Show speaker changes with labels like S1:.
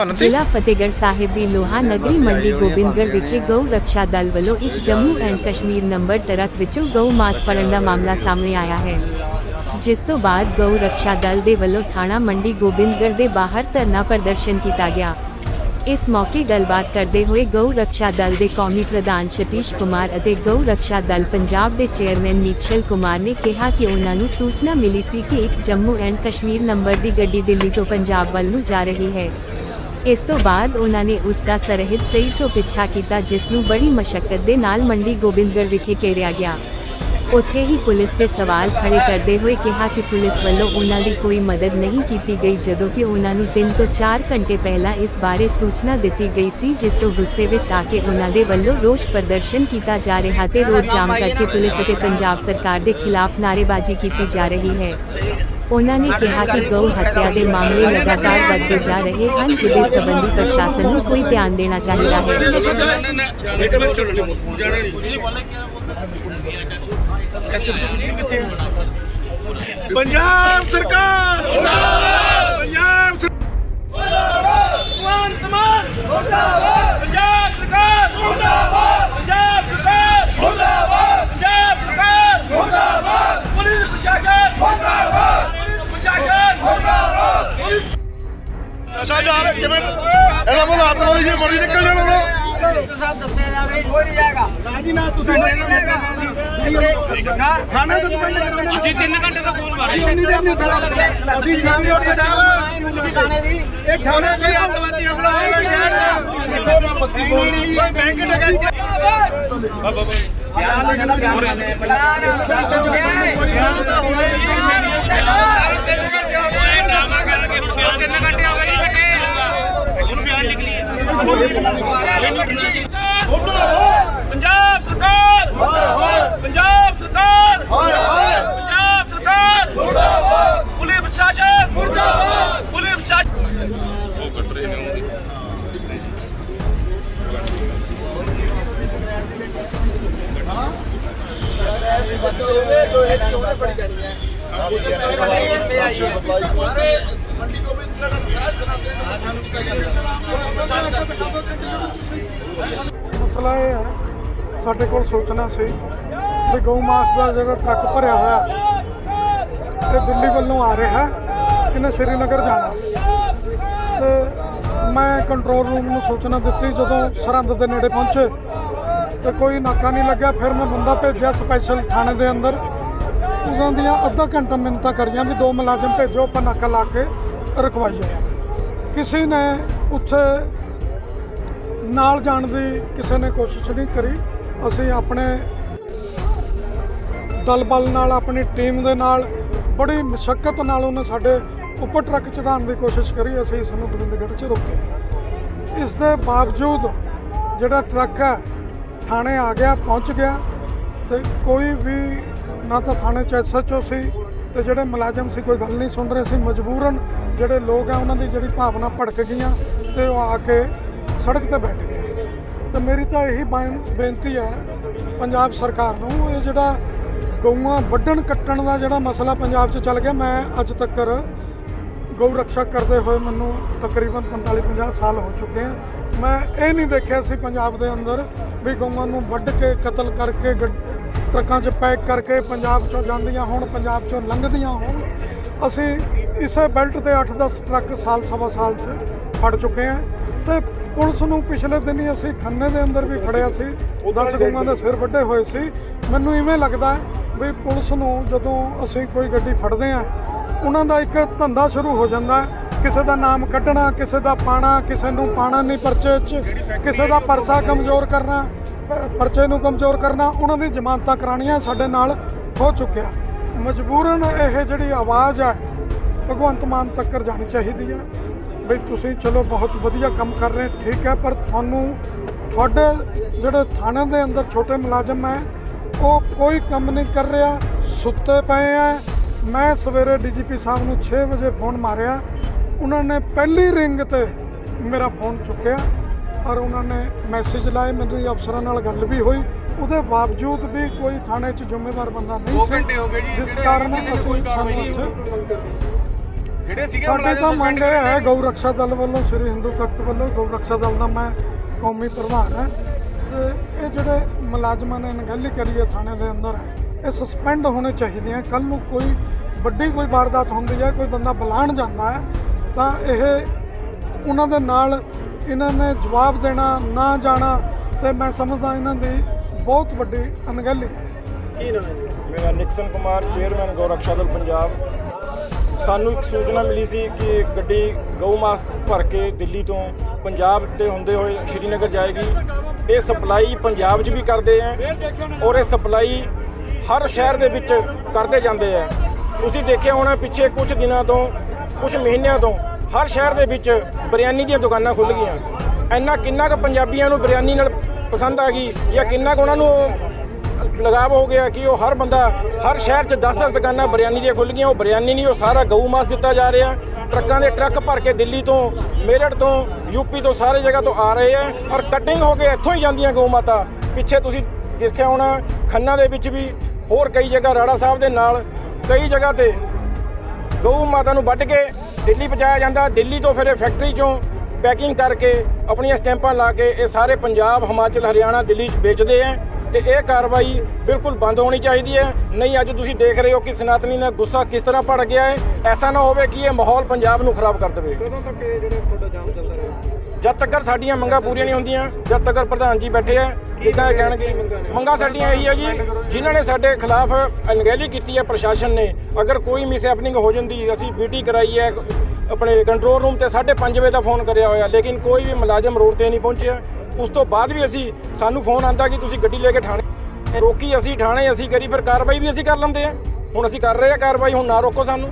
S1: ਜ਼ਿਲ੍ਹਾ ਫਤਿਹਗੜ੍ਹ ਸਾਹਿਬ ਦੀ ਲੋਹਾ ਨਗਰੀ ਮੰਡੀ ਗੋਬਿੰਦਗੜ੍ਹ ਵਿਖੇ ਗਊ ਰੱਖਿਆ ਦਲ ਵੱਲੋਂ ਇੱਕ Jammu and Kashmir number truck ਵਿੱਚੋਂ ਗਊ ਮਾਸ ਫੜਨ ਦਾ ਮਾਮਲਾ ਸਾਹਮਣੇ ਆਇਆ ਹੈ, ਜਿਸ ਤੋਂ ਬਾਅਦ ਗਊ ਰੱਖਿਆ ਦਲ ਦੇ ਵੱਲੋਂ ਥਾਣਾ ਮੰਡੀ ਗੋਬਿੰਦਗੜ੍ਹ ਦੇ ਬਾਹਰ ਧਰਨਾ ਪ੍ਰਦਰਸ਼ਨ ਕੀਤਾ ਗਿਆ। ਇਸ ਮੌਕੇ ਗੱਲਬਾਤ ਕਰਦੇ ਹੋਏ ਗਊ ਰੱਖਿਆ ਦਲ ਦੇ ਕੌਮੀ ਪ੍ਰਧਾਨ ਸਤੀਸ਼ ਕੁਮਾਰ ਅਤੇ ਗਊ ਰੱਖਿਆ ਦਲ ਪੰਜਾਬ ਦੇ ਚੇਅਰਮੈਨ ਨੀਕਸ਼ਲ ਕੁਮਾਰ ਨੇ ਕਿਹਾ ਕਿ ਉਹਨਾਂ ਨੂੰ ਸੂਚਨਾ ਮਿਲੀ ਸੀ ਕਿ ਇੱਕ ਜੰਮੂ ਐਂਡ ਕਸ਼ਮੀਰ ਨੰਬਰ ਦੀ ਗੱਡੀ ਦਿੱਲੀ ਤੋਂ ਪੰਜਾਬ ਵੱਲ ਨੂੰ ਜਾ ਰਹੀ ਹੈ। ਇਸ ਤੋਂ ਬਾਅਦ ਉਹਨਾਂ ਨੇ ਉਸ ਦਾ ਸਰਹਿਦ ਸਹੀ ਤੋਂ ਪਿੱਛਾ ਕੀਤਾ ਜਿਸ ਨੂੰ ਬੜੀ ਮਸ਼ੱਕਤ ਦੇ ਨਾਲ ਮੰਡੀ ਗੋਬਿੰਦਗੜ੍ਹ ਵਿਖੇ ਘੇਰਿਆ ਗਿਆ। ਉੱਥੇ ਹੀ ਪੁਲਿਸ ਤੇ ਸਵਾਲ ਖੜੇ ਕਰਦੇ ਹੋਏ ਕਿਹਾ ਕਿ ਪੁਲਿਸ ਵੱਲੋਂ ਉਹਨਾਂ ਦੀ ਕੋਈ ਮਦਦ ਨਹੀਂ ਕੀਤੀ ਗਈ, ਜਦੋਂ ਕਿ ਉਹਨਾਂ ਨੂੰ 3 ਤੋਂ 4 ਘੰਟੇ ਪਹਿਲਾਂ ਇਸ ਬਾਰੇ ਸੂਚਨਾ ਦਿੱਤੀ ਗਈ ਸੀ, ਜਿਸ ਤੋਂ ਗੁੱਸੇ ਵਿੱਚ ਆ ਕੇ ਉਹਨਾਂ ਦੇ ਵੱਲੋਂ ਰੋਸ ਪ੍ਰਦਰਸ਼ਨ ਕੀਤਾ ਜਾ ਰਿਹਾ ਤੇ ਰੋਡ ਜਾਮ ਕਰਕੇ ਪੁਲਿਸ ਅਤੇ ਪੰਜਾਬ ਸਰਕਾਰ ਦੇ ਖਿਲਾਫ ਨਾਅਰੇਬਾਜ਼ੀ ਕੀਤੀ ਜਾ ਰਹੀ ਹੈ। ਉਹਨਾਂ ਨੇ ਕਿਹਾ ਕਿ ਗਊ ਹੱਤਿਆ ਦੇ ਮਾਮਲੇ ਲਗਾਤਾਰ ਵੱਧਦੇ ਜਾ ਰਹੇ ਹਨ ਜਿਹਦੇ ਸੰਬੰਧੀ ਪ੍ਰਸ਼ਾਸਨ ਨੂੰ ਕੋਈ ਧਿਆਨ ਦੇਣਾ ਚਾਹੀਦਾ ਹੈ।
S2: ਪੰਜਾਬ ਸਰਕਾਰ! ਪੰਜਾਬ ਸਰ-
S3: ਭਗਵੰਤ ਮਾਨ ਮੁਰਦਾਬਾਦ! ਪੰਜਾਬ ਸਰਕਾਰ ਮੁਰਦਾਬਾਦ ਪੰਜਾਬ ਸਰਕਾਰ ਮੁਰਦਾਬਾਦ ਪੰਜਾਬ ਸਰਕਾਰ ਮੁਰਦਾਬਾਦ ਪੁਲਿਸ ਪ੍ਰਸ਼ਾਸਨ ਮੁਰਦਾਬਾਦ ਪੁਲਿਸ ਪ੍ਰਸ਼ਾਸਨ ਮੁਰਦਾਬਾਦ
S2: ਜਾ ਰਿਹਾ ਕਿਵੇਂ ਇਹਨਾਂ ਨੂੰ ਹੱਥ ਨਾਲ ਜੇ ਮਰਜ਼ੀ ਨਿਕਲ ਜਾਣ ਉਹ
S4: ਅਸੀਂ 3 ਘੰਟੇ ਦਾ ਫੋਨ ਮਾਰਿਆ। ਅਸੀਂ ਸ਼ਾਮੀ ਉੱਠ ਸਾਹਿਬ ਤੁਸੀਂ ਥਾਣੇ ਦੀ ਇਹ ਥਾਣੇ ਕੋਈ ਅੱਤਵਾਦੀ ਹਮਲਾ ਹੋਏਗਾ ਸ਼ਹਿਰ ਦਾ। ਕੋਈ ਬੈਂਕ ਡਕੈਤੀ ਸਾਰੇ 3 ਘੰਟੇ ਹੋ ਗਏ ਡਰਾਮਾ ਕਰਕੇ ਹੁਣ ਬਿਆਨ 3 ਘੰਟੇ ਹੋ ਗਏ ਜੀ ਬੈਠੇ ਹੁਣ ਬਿਆਨ ਨਿਕਲੀ
S3: ਪੰਜਾਬ ਸਰਕਾਰ! ਪੰਜਾਬ ਸਰਕਾਰ! ਪੰਜਾਬ ਸਰਕਾਰ! ਮੁਰਦਾਬਾਦ ਪੁਲਿਸ ਪ੍ਰਸ਼ਾਸਨ! ਮੁਰਦਾਬਾਦ ਪੁਲਿਸ ਪ੍ਰਸ਼ਾਸਨ!
S5: ਮਸਲਾ ਇਹ ਹੈ, ਸਾਡੇ ਕੋਲ ਸੋਚਣਾ ਸੀ ਵੀ ਗਊ ਮਾਸ ਦਾ ਜਿਹੜਾ ਟਰੱਕ ਭਰਿਆ ਹੋਇਆ, ਇਹ ਦਿੱਲੀ ਵੱਲੋਂ ਆ ਰਿਹਾ, ਇਹਨੇ ਸ਼੍ਰੀਨਗਰ ਜਾਣਾ। ਤੇ ਮੈਂ ਕੰਟਰੋਲ ਰੂਮ ਨੂੰ ਸੂਚਨਾ ਦਿੱਤੀ, ਜਦੋਂ ਸਰਹੰਦ ਦੇ ਨੇੜੇ ਪਹੁੰਚੇ, ਤੇ ਕੋਈ ਨਾਕਾ ਨਹੀਂ ਲੱਗਿਆ, ਫਿਰ ਮੈਂ ਬੰਦਾ ਭੇਜਿਆ ਸਪੈਸ਼ਲ ਥਾਣੇ ਦੇ ਅੰਦਰ। ਉਹਨਾਂ ਦੀਆਂ ਅੱਧਾ ਘੰਟਾ ਮਿੰਨਤਾਂ ਕਰੀਆਂ ਵੀ ਦੋ ਮੁਲਾਜ਼ਮ ਭੇਜੋ, ਆਪਾਂ ਨਾਕਾ ਲਾ ਕੇ ਰਖਵਾਈ ਹੈ। ਕਿਸੇ ਨੇ ਉੱਥੇ ਨਾਲ ਜਾਣ ਦੀ ਕਿਸੇ ਨੇ ਕੋਸ਼ਿਸ਼ ਨਹੀਂ ਕਰੀ। ਅਸੀਂ ਆਪਣੇ ਦਲ ਬਲ ਨਾਲ, ਆਪਣੀ ਟੀਮ ਦੇ ਨਾਲ, ਬੜੀ ਮੁਸ਼ਕਲ ਨਾਲ ਉਹਨੇ ਸਾਡੇ ਉੱਪਰ ਟਰੱਕ ਚੜਾਉਣ ਦੀ ਕੋਸ਼ਿਸ਼ ਕਰੀ। ਅਸੀਂ ਇਸ ਨੂੰ ਗੋਬਿੰਦਗੜ੍ਹ 'ਚ ਰੋਕਿਆ। ਇਸ ਦੇ ਬਾਵਜੂਦ ਜਿਹੜਾ ਟਰੱਕ ਹੈ, ਥਾਣੇ ਆ ਗਿਆ, ਪਹੁੰਚ ਗਿਆ ਤੇ ਕੋਈ ਵੀ, ਨਾ ਤਾਂ ਥਾਣੇ 'ਚ ਐਸਐਚਓ ਸੀ ਤੇ ਜਿਹੜੇ ਮੁਲਾਜ਼ਮ ਸੀ, ਕੋਈ ਗੱਲ ਨਹੀਂ ਸੁਣ ਰਹੇ ਸੀ, ਮਜਬੂਰਨ ਜਿਹੜੇ ਲੋਕ ਆ, ਉਹਨਾਂ ਦੀ ਜਿਹੜੀ ਭਾਵਨਾ ਭੜਕ ਗਈਆਂ ਤੇ ਉਹ ਆ ਕੇ ਸੜਕ ਤੇ ਬੈਠ ਗਏ। ਤੇ ਮੇਰੀ ਤਾਂ ਇਹੀ ਬੇਨਤੀ ਹੈ ਪੰਜਾਬ ਸਰਕਾਰ ਨੂੰ, ਇਹ ਜਿਹੜਾ ਗਊਆਂ ਵੱਢਣ ਕੱਟਣ ਦਾ ਜਿਹੜਾ ਮਸਲਾ ਪੰਜਾਬ 'ਚ ਚੱਲ ਗਿਆ, ਮੈਂ ਅੱਜ ਤੱਕ ਗਊ ਰੱਖਿਆ ਕਰਦੇ ਹੋਏ ਮੈਨੂੰ ਤਕਰੀਬਨ 45 50 ਸਾਲ ਹੋ ਚੁੱਕੇ ਆ। ਮੈਂ ਇਹ ਨਹੀਂ ਦੇਖਿਆ ਸੀ ਪੰਜਾਬ ਦੇ ਅੰਦਰ ਵੀ ਗਊਆਂ ਨੂੰ ਵੱਢ ਕੇ, ਕਤਲ ਕਰਕੇ, ਗੱਡ- ਟਰੱਕਾਂ 'ਚ ਪੈਕ ਕਰਕੇ ਪੰਜਾਬ 'ਚੋਂ ਜਾਂਦੀਆਂ ਹੋਣ ਪੰਜਾਬ 'ਚੋਂ ਲੰਘਦੀਆਂ ਹੋਣ ਅਸੀਂ ਇਸੇ ਬੈਲਟ ਤੇ 8-10 ਟਰੱਕ ਸਾਲ ਸਵਾ ਸਾਲ 'ਚ ਫੜ ਚੁੱਕੇ ਆ ਤੇ ਪੁਲਿਸ ਨੂੰ ਪਿਛਲੇ ਦਿਨ ਹੀ ਅਸੀਂ ਖੰਨੇ ਦੇ ਅੰਦਰ ਵੀ ਫੜਿਆ ਸੀ 10 ਗਊਆਂ ਦੇ ਸਿਰ ਵੱਡੇ ਹੋਏ ਸੀ ਮੈਨੂੰ ਇਵੇਂ ਲੱਗਦਾ ਵੀ ਪੁਲਿਸ ਨੂੰ ਜਦੋਂ ਅਸੀਂ ਕੋਈ ਗੱਡੀ ਫੜਦੇ ਆ ਉਹਨਾਂ ਦਾ ਇੱਕ ਧੰਦਾ ਸ਼ੁਰੂ ਹੋ ਜਾਂਦਾ। ਕਿਸੇ ਦਾ ਨਾਮ ਕੱਢਣਾ ਕਿਸੇ ਦਾ ਪਾਣਾ ਕਿਸੇ ਨੂੰ ਪਾਣਾ ਨਹੀਂ ਪਰਚੇ 'ਚ ਕਿਸੇ ਦਾ ਪਰਸਾ ਕਮਜ਼ੋਰ ਕਰਨਾ ਪਰਚੇ ਨੂੰ ਕਮਜ਼ੋਰ ਕਰਨਾ, ਉਹਨਾਂ ਦੀ ਜ਼ਮਾਨਤਾਂ ਕਰਾਣੀਆਂ ਸਾਡੇ ਨਾਲ ਹੋ ਚੁੱਕਿਆ। ਮਜਬੂਰਨ ਇਹ ਜਿਹੜੀ ਆਵਾਜ਼ ਹੈ, ਭਗਵੰਤ ਮਾਨ ਤੱਕ ਜਾਣੀ ਚਾਹੀਦੀ ਹੈ। ਬਈ ਤੁਸੀਂ ਚਲੋ ਬਹੁਤ ਵਧੀਆ ਕੰਮ ਕਰ ਰਹੇ, ਠੀਕ ਹੈ, ਪਰ ਤੁਹਾਨੂੰ ਤੁਹਾਡੇ ਜਿਹੜੇ ਥਾਣੇ ਦੇ ਅੰਦਰ ਛੋਟੇ ਮੁਲਾਜ਼ਮ ਹੈ, ਉਹ ਕੋਈ ਕੰਮ ਨਹੀਂ ਕਰ ਰਿਹਾ, ਸੁੱਤੇ ਪਏ ਆ ਮੈਂ ਸਵੇਰੇ ਡੀਜੀਪੀ ਸਾਹਿਬ ਨੂੰ 6 ਵਜੇ ਫੋਨ ਮਾਰਿਆ, ਉਹਨਾਂ ਨੇ ਪਹਿਲੀ ਰਿੰਗ ਤੇ ਮੇਰਾ ਫੋਨ ਚੁੱਕਿਆ। ਔਰ ਉਹਨਾਂ ਨੇ ਮੈਸੇਜ ਲਾਏ ਮੈਨੂੰ ਅਫਸਰਾਂ ਨਾਲ ਗੱਲ ਵੀ ਹੋਈ। ਉਹਦੇ ਬਾਵਜੂਦ ਵੀ ਕੋਈ ਥਾਣੇ 'ਚ ਜ਼ਿੰਮੇਵਾਰ ਬੰਦਾ ਨਹੀਂ ਸੀ।
S4: ਘੰਟੇ ਹੋ ਗਏ ਜੀ,
S5: ਜਿਸ ਕਾਰਨ ਅਸੀਂ ਸਾਨੂੰ
S4: ਜਿਹੜੇ ਸੀਗੇ
S5: ਸਾਡੀ ਤਾਂ ਮੰਗ ਹੈ ਗਊ ਰੱਖਿਆ ਦਲ ਵੱਲੋਂ ਸ੍ਰੀ ਹਿੰਦੂ ਤਖਤ ਵੱਲੋਂ। ਗਊ ਰੱਖਿਆ ਦਲ ਦਾ ਮੈਂ ਕੌਮੀ ਪ੍ਰਧਾਨ ਹੈ। ਤੇ ਇਹ ਜਿਹੜੇ ਮੁਲਾਜ਼ਮਾਂ ਨੇ ਅਣਗਹਿਲੀ ਕਰੀ ਹੈ ਥਾਣੇ ਦੇ ਅੰਦਰ ਹੈ ਇਹ ਸਸਪੈਂਡ ਹੋਣੇ ਚਾਹੀਦੇ ਆ। ਕੱਲ ਨੂੰ ਕੋਈ ਵੱਡੀ ਕੋਈ ਵਾਰਦਾਤ ਹੁੰਦੀ ਹੈ ਕੋਈ ਬੰਦਾ ਬੁਲਾਣ ਜਾਂਦਾ ਹੈ ਤਾਂ ਇਹ ਉਹਨਾਂ ਦੇ ਨਾਲ ਇਹਨਾਂ ਨੇ ਜਵਾਬ ਦੇਣਾ, ਨਾ ਜਾਣਾ ਤੇ ਮੈਂ ਸਮਝਦਾ ਇਹਨਾਂ ਦੀ ਬਹੁਤ ਵੱਡੀ ਅਣਗਹਿਲੀ ਹੈ।
S6: ਮੇਰਾ ਨਿਕਸਨ ਕੁਮਾਰ, ਚੇਅਰਮੈਨ ਗੌਰਕਸ਼ਾ ਦਲ ਪੰਜਾਬ। ਸਾਨੂੰ ਇੱਕ ਸੂਚਨਾ ਮਿਲੀ ਸੀ ਕਿ ਗੱਡੀ ਗਊ ਮਾਸ ਭਰ ਕੇ ਦਿੱਲੀ ਤੋਂ ਪੰਜਾਬ ਤੇ ਹੁੰਦੇ ਹੋਏ ਸ਼੍ਰੀਨਗਰ ਜਾਏਗੀ। ਇਹ ਸਪਲਾਈ ਪੰਜਾਬ 'ਚ ਵੀ ਕਰਦੇ ਆ ਔਰ ਇਹ ਸਪਲਾਈ ਹਰ ਸ਼ਹਿਰ ਦੇ ਵਿੱਚ ਕਰਦੇ ਜਾਂਦੇ ਆ। ਤੁਸੀਂ ਦੇਖਿਆ ਹੋਣਾ ਪਿੱਛੇ ਕੁਝ ਦਿਨਾਂ ਤੋਂ ਕੁਝ ਮਹੀਨਿਆਂ ਤੋਂ ਹਰ ਸ਼ਹਿਰ ਦੇ ਵਿੱਚ ਬਿਰਿਆਨੀ ਦੀਆਂ ਦੁਕਾਨਾਂ ਖੁੱਲ ਗਈਆਂ। ਇੰਨਾ ਕਿੰਨਾ ਕੁ ਪੰਜਾਬੀਆਂ ਨੂੰ ਬਿਰਿਆਨੀ ਨਾਲ ਪਸੰਦ ਆ ਗਈ ਜਾਂ ਕਿੰਨਾ ਕੁ ਉਹਨਾਂ ਨੂੰ ਲਗਾਵ ਹੋ ਗਿਆ ਕਿ ਉਹ ਹਰ ਬੰਦਾ ਹਰ ਸ਼ਹਿਰ 'ਚ 10-10 ਦੁਕਾਨਾਂ ਬਿਰਿਆਨੀ ਦੀਆਂ ਖੁੱਲ ਗਈਆਂ, ਉਹ ਬਿਰਿਆਨੀ ਨਹੀਂ, ਉਹ ਸਾਰਾ ਗਊ ਮਾਸ ਦਿੱਤਾ ਜਾ ਰਿਹਾ। ਟਰੱਕਾਂ ਦੇ ਟਰੱਕ ਭਰ ਕੇ ਦਿੱਲੀ ਤੋਂ, ਮੇਰਠ ਤੋਂ, ਯੂਪੀ ਤੋਂ ਸਾਰੇ ਜਗ੍ਹਾ ਤੋਂ ਆ ਰਹੇ ਆ ਔਰ ਕਟਿੰਗ ਹੋ ਕੇ ਇੱਥੋਂ ਹੀ ਜਾਂਦੀਆਂ ਗਊ ਮਾਤਾ। ਪਿੱਛੇ ਤੁਸੀਂ ਦੇਖਿਆ ਹੋਣਾ, ਖੰਨਾ ਦੇ ਵਿੱਚ ਵੀ ਹੋਰ ਕਈ ਜਗ੍ਹਾ ਰਾੜਾ ਸਾਹਿਬ ਦੇ ਨਾਲ, ਕਈ ਜਗ੍ਹਾ ਤੇ ਗਊ ਮਾਤਾ ਨੂੰ ਵੱਢ ਕੇ ਦਿੱਲੀ ਪਹੁੰਚਾਇਆ ਜਾਂਦਾ। ਦਿੱਲੀ ਤੋਂ ਫਿਰ ਇਹ ਫੈਕਟਰੀ ਚੋਂ ਪੈਕਿੰਗ ਕਰਕੇ ਆਪਣੀਆਂ ਸਟੈਂਪਾਂ ਲਾ ਕੇ ਇਹ ਸਾਰੇ ਪੰਜਾਬ, ਹਿਮਾਚਲ, ਹਰਿਆਣਾ, ਦਿੱਲੀ 'ਚ ਵੇਚਦੇ ਆ ਤੇ ਇਹ ਕਾਰਵਾਈ ਬਿਲਕੁਲ ਬੰਦ ਹੋਣੀ ਚਾਹੀਦੀ ਹੈ। ਨਹੀਂ, ਅੱਜ ਤੁਸੀਂ ਦੇਖ ਰਹੇ ਹੋ ਕਿ ਸਨਾਤਨੀ ਦਾ ਗੁੱਸਾ ਕਿਸ ਤਰ੍ਹਾਂ ਭੜ ਗਿਆ ਹੈ। ਐਸਾ ਨਾ ਹੋਵੇ ਕਿ ਇਹ ਮਾਹੌਲ ਪੰਜਾਬ ਨੂੰ ਖਰਾਬ ਕਰ ਦੇਵੇ।
S4: ਕਦੋਂ ਤੱਕ ਇਹ ਜਿਹੜੇ ਤੁਹਾਡਾ ਜਾਮ ਚੱਲਦਾ ਰਹੇ?
S6: ਜਦ ਤੱਕ ਸਾਡੀਆਂ ਮੰਗਾਂ ਪੂਰੀਆਂ ਨਹੀਂ ਹੁੰਦੀਆਂ, ਜਦ ਤੱਕ ਪ੍ਰਧਾਨ ਜੀ ਬੈਠੇ ਆ ਜਿੱਦਾਂ ਇਹ ਕਹਿਣਗੇ, ਮੰਗਾਂ ਸਾਡੀਆਂ ਇਹੀ ਆ ਜੀ, ਜਿਨ੍ਹਾਂ ਨੇ ਸਾਡੇ ਖਿਲਾਫ ਅਣਗਹਿਲੀ ਕੀਤੀ ਹੈ ਪ੍ਰਸ਼ਾਸਨ ਨੇ, ਅਗਰ ਕੋਈ ਮਿਸ ਹੈਪਨਿੰਗ ਹੋ ਜਾਂਦੀ, ਅਸੀਂ ਬੀਟੀ ਕਰਾਈ ਹੈ ਆਪਣੇ ਕੰਟਰੋਲ ਰੂਮ ਤੇ 5:30 ਵਜੇ ਦਾ ਫੋਨ ਕਰਿਆ ਹੋਇਆ, ਲੇਕਿਨ ਕੋਈ ਵੀ ਮੁਲਾਜ਼ਮ ਰੋਡ ਤੇ ਨਹੀਂ ਪਹੁੰਚਿਆ। ਉਸ ਤੋਂ ਬਾਅਦ ਵੀ ਅਸੀਂ, ਸਾਨੂੰ ਫੋਨ ਆਂਦਾ ਕਿ ਤੁਸੀਂ ਗੱਡੀ ਲੈ ਕੇ ਥਾਣੇ ਰੋਕੀ, ਅਸੀਂ ਥਾਣੇ ਅਸੀਂ ਕਰੀ, ਫਿਰ ਕਾਰਵਾਈ ਵੀ ਅਸੀਂ ਕਰ ਲੈਂਦੇ ਆ। ਹੁਣ ਅਸੀਂ ਕਰ ਰਹੇ ਆ ਕਾਰਵਾਈ, ਹੁਣ ਨਾ ਰੋਕੋ ਸਾਨੂੰ।